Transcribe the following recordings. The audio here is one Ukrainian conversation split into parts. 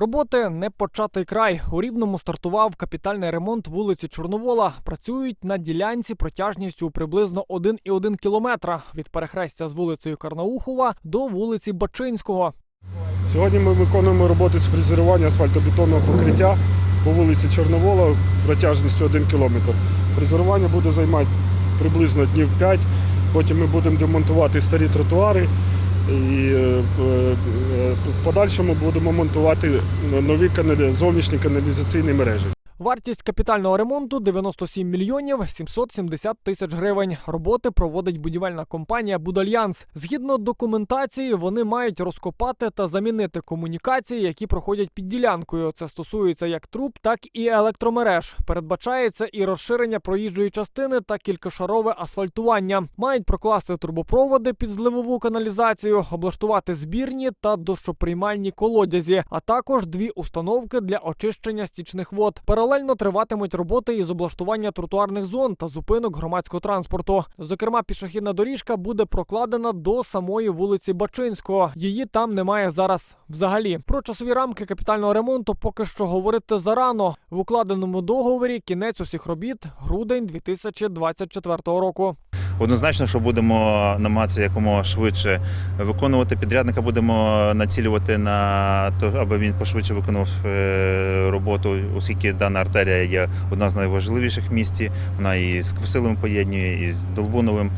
Роботи не початий край. У рівному стартував капітальний ремонт вулиці Чорновола. Працюють на ділянці протяжністю приблизно 1,1 кілометра від перехрестя з вулицею Карнаухова до вулиці Бачинського. Сьогодні ми виконуємо роботи з фрезерування асфальтобетонного покриття по вулиці Чорновола протяжністю 1 км. Фрезерування буде займати приблизно днів 5. Потім ми будемо демонтувати старі тротуари і е, е, в подальшому будемо монтувати нові зовнішні каналізаційні мережі. Вартість капітального ремонту 97 мільйонів 770 тисяч гривень. Роботи проводить будівельна компанія Будальянс. Згідно документації, вони мають розкопати та замінити комунікації, які проходять під ділянкою. Це стосується як труб, так і електромереж. Передбачається і розширення проїжджої частини та кількошарове асфальтування. Мають прокласти трубопроводи під зливову каналізацію, облаштувати збірні та дощоприймальні колодязі, а також дві установки для очищення стічних вод. Паралельно триватимуть роботи із облаштування тротуарних зон та зупинок громадського транспорту. Зокрема, пішохідна доріжка буде прокладена до самої вулиці Бачинського. Її там немає зараз взагалі. Про часові рамки капітального ремонту поки що говорити зарано. В укладеному договорі кінець усіх робіт грудень 2024 року. Однозначно, що будемо намагатися якомога швидше виконувати. Підрядника будемо націлювати на те, аби він пошвидше виконав е, роботу, оскільки дана артерія є одна з найважливіших в місті. Вона і з Квасиловим поєднує, і з Долбуновим.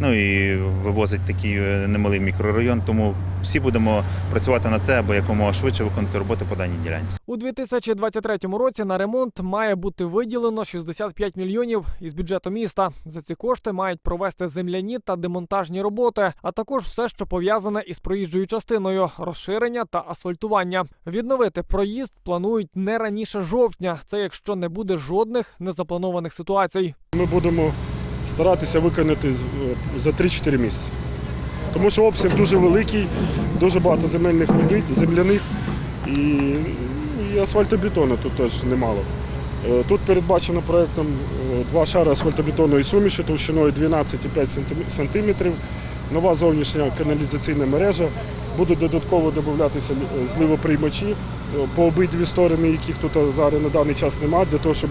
Ну і вивозить такий е, немалий мікрорайон. Тому всі будемо працювати на те, аби якомога швидше виконати роботи по даній ділянці. У 2023 році на ремонт має бути виділено 65 мільйонів із бюджету міста. За ці кошти мають провести земляні та демонтажні роботи, а також все, що пов'язане із проїжджою частиною, розширення та асфальтування. Відновити проїзд планують не раніше жовтня. Це якщо не буде жодних незапланованих ситуацій. Ми будемо старатися виконати за 3-4 місяці. Тому що обсяг дуже великий, дуже багато земельних робіт, земляних і, і асфальтобетону тут теж немало. Е, Тут передбачено проєктом е, два шари асфальтобетонної суміші товщиною 12,5 см, нова зовнішня каналізаційна мережа. Будуть додатково додатися е, зливоприймачі е, по обидві сторони, яких тут зараз на даний час немає, для того, щоб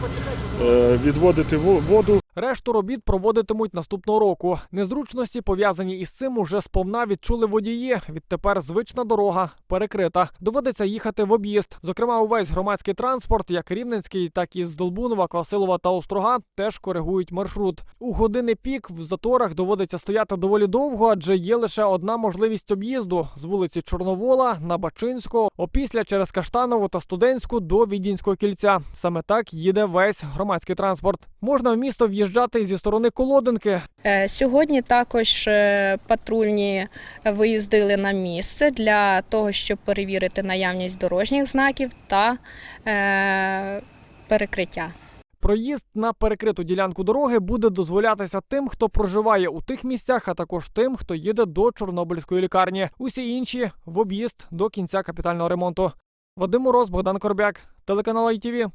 е, відводити воду Решту робіт проводитимуть наступного року. Незручності пов'язані із цим уже сповна відчули водії. Відтепер звична дорога перекрита. Доводиться їхати в об'їзд. Зокрема, увесь громадський транспорт, як рівненський, так і з Долбунова, Квасилова та Острога, теж коригують маршрут. У години пік в заторах доводиться стояти доволі довго, адже є лише одна можливість об'їзду з вулиці Чорновола на Бачинського, опісля через Каштанову та Студентську до Відінського кільця. Саме так їде весь громадський транспорт. Можна в місто в'їжджати зі сторони Колодинки, Е, Сьогодні також е, патрульні виїздили на місце для того, щоб перевірити наявність дорожніх знаків та е, перекриття. Проїзд на перекриту ділянку дороги буде дозволятися тим, хто проживає у тих місцях, а також тим, хто їде до Чорнобильської лікарні. Усі інші в об'їзд до кінця капітального ремонту. Вадим Мороз, Богдан Корбяк, телеканал ITV.